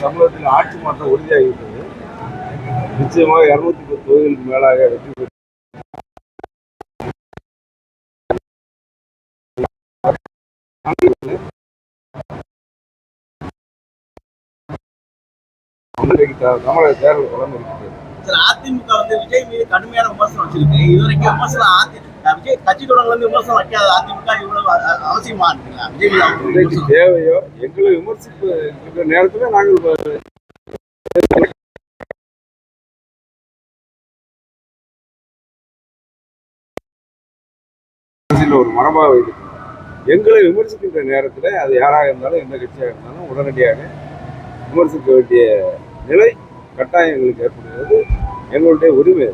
தமிழகத்தில் ஆட்சி மாற்றம் உறுதியாகிவிட்டது. நிச்சயமாக இருநூத்தி பத்து தொகுதிகளுக்கு மேலாக வெற்றி பெற்று தமிழக தேர்தல் களம் இருக்கிறது. அதிமுக வந்து விஜய் மீது கடுமையான விமர்சனம் வச்சிருக்கு. இது வரைக்கும் விமர்சனம் அதிமுக தேவையோ எங்களை விமர்சிப்பு நேரத்தில் நாங்கள் ஒரு மரபாக வைத்திருக்கிறோம். எங்களை விமர்சிக்கின்ற நேரத்தில் அது யாராக இருந்தாலும் எந்த கட்சியாக இருந்தாலும் உடனடியாக விமர்சிக்க வேண்டிய நிலை கட்டாயம் எங்களுக்கு ஏற்படுகிறது. எங்களுடைய உரிமை.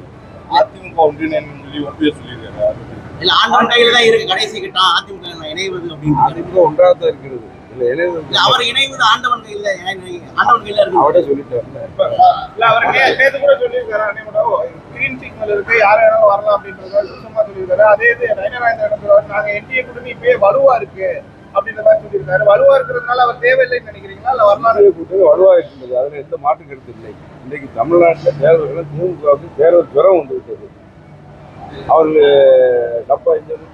அதிமுக ஒன்றிணைன்னு சொல்லி ஒன்றிய சொல்லியிருக்காரு. இல்ல ஆண்டவன் கையில தான் இருக்கு. கடைசி கிட்டம் அதிமுக இணைவது அப்படின்னு அதிமுக ஒன்றாக தான் இருக்கிறது. இல்லை அவர் இணைவது ஆண்டவன் கையில ஆண்டவன் கையில இருக்கு. அவரே சொல்லிட்டாருல இல்ல அவர் நேத்து கூட சொல்லியிருக்காரு அன்னை கூட. கிரீன் சிக்னல் இருக்கு. யார் வேணாலும் வரலாம் அப்படின்றத சுத்தமா சொல்லியிருக்காரு. அதே இது நயனராஜன் இடத்துல நாங்க என்டிஏ கூட்டணி இப்பயே வலுவா இருக்கு. அப்படின்ற மாதிரி சொல்லியிருக்காரு. வலுவா இருக்கிறதுனால அவர் தேவையில்லைன்னு நினைக்கிறீங்களா? இல்ல வரலாம் மாநில கூட்டணி வலுவாக இருக்கின்றது அதில் எந்த மாற்று கருத்து இல்லை. இன்றைக்கு தமிழ்நாட்டில் தேர்தல்கள் திமுகவுக்கு தேர்தல் ஜுரம் வந்து விட்டது. அவர்கள் டப்பா இன்ஜின்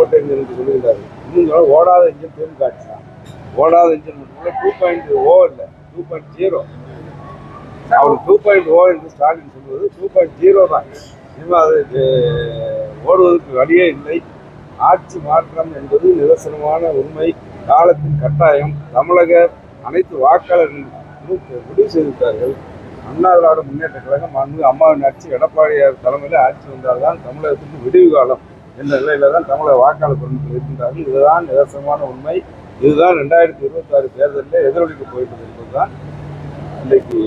ஓட்ட இன்ஜின் என்று சொல்லுகிறார்கள் இன்னும் ஓடாத இன்ஜின் திமுக ஆட்சி தான் ஓடாத இன்ஜின் மட்டும் டூ பாயிண்ட் ஓ இல்லை. டூ பாயிண்ட் ஜீரோ அவர் டூ பாயிண்ட் ஓ என்று ஸ்டாலின் சொல்வது டூ பாயிண்ட் ஜீரோ தான். இனிமேல் அது ஓடுவதற்கு வழியே இல்லை. ஆட்சி மாற்றம் என்பது நிதர்சனமான உண்மை. காலத்தின் கட்டாயம். தமிழக அனைத்து வாக்காளர்களும் முடிவு செய்திருக்கிறார்கள் அண்ணா திராவிட முன்னேற்ற கழகம் அங்கு அம்மாவின் ஆட்சி எடப்பாடியார் தலைமையில் ஆட்சி வந்தால்தான் தமிழகத்துக்கு விடிவு காலம் என்ற நிலையில தான் தமிழக வாக்காளர் பெருமக்கள் இருக்கின்றார்கள் இதுதான் நிதர்சனமான உண்மை. இதுதான் ரெண்டாயிரத்தி இருபத்தி ஆறு தேர்தலில் எதிரொலிக்க போயிட்டது என்பதுதான் இன்றைக்கு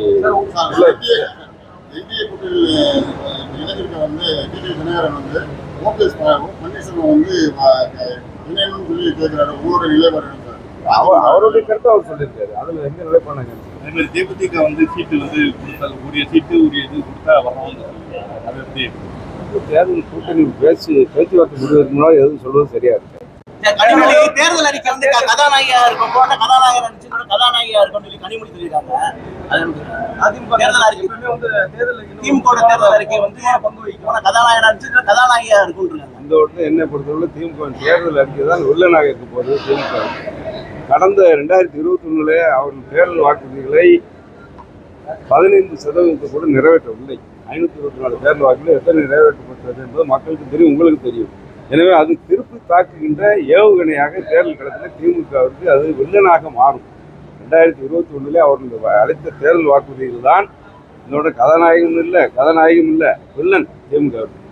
இந்திய கூட்டணியில் இளைஞர்கள் வந்து டிடி தினகரன் வந்து ஓபிஎஸ் பன்னீர்செல்வம் வந்து இணையணும்னு சொல்லி கேட்கிறாரு உங்களோட நிலைப்பாடு அவர் அவருடைய கருத்தை அவர் சொல்லியிருக்காரு. அதுல எங்க நிலைப்பானாங்க அதே மாதிரி தேமுதிக வந்து சீட்டு வந்து கொடுத்தால் உரிய சீட்டு உரிய இது கொடுத்தா வரணும்னு சொல்லியிருக்காரு அது எப்படி? தேர்தல் கூட்டணி பேசி பேச்சுவார்த்தை முடிவதற்கு முன்னாடி எதுவும் சொல்வது சரியா இருக்கு சார், கனிமொழி தேர்தல் அறிக்கை வந்து கதாநாயகியா இருக்கும் போட்ட கதாநாயகர் நடிச்சு கூட கதாநாயகியா இருக்கும்னு சொல்லி கனிமொழி சொல்லியிருக்காங்க. தேர்தல் அறிக்கை வந்து தேர்தல் திமுக தேர்தல் அறிக்கை வந்து பங்கு வகிக்கும் கதாநாயகன் நடிச்சு கதாநாயகியா இருக்குன்றாங்க இந்த உடனே என்னை பொறுத்தவரை திமுக தேர்தல் அறிக்கை தான் இருக்க போகுது திமுக கடந்த ரெண்டாயிரத்தி இருபத்தி ஒண்ணுல அவர்கள் தேர்தல் வாக்குறுதிகளை பதினைந்து சதவீதத்தை கூட நிறைவேற்றவில்லை. ஐநூத்தி இருபத்தி நாலு தேர்தல் வாக்குகள் எத்தனை நிறைவேற்றப்பட்டது என்பது மக்களுக்கு தெரியும் உங்களுக்கு தெரியும். எனவே அது திருப்பி தாக்குகின்ற ஏவுகணையாக தேர்தல் களத்தில் திமுகவிற்கு அது வில்லனாக மாறும். ரெண்டாயிரத்தி இருபத்தி ஒன்றிலே அவர்கள் அளித்த தேர்தல் வாக்குறுதிகள் தான் இதோட கதாநாயகம் இல்லை கதாநாயகம் இல்லை வில்லன் திமுகவிற்கு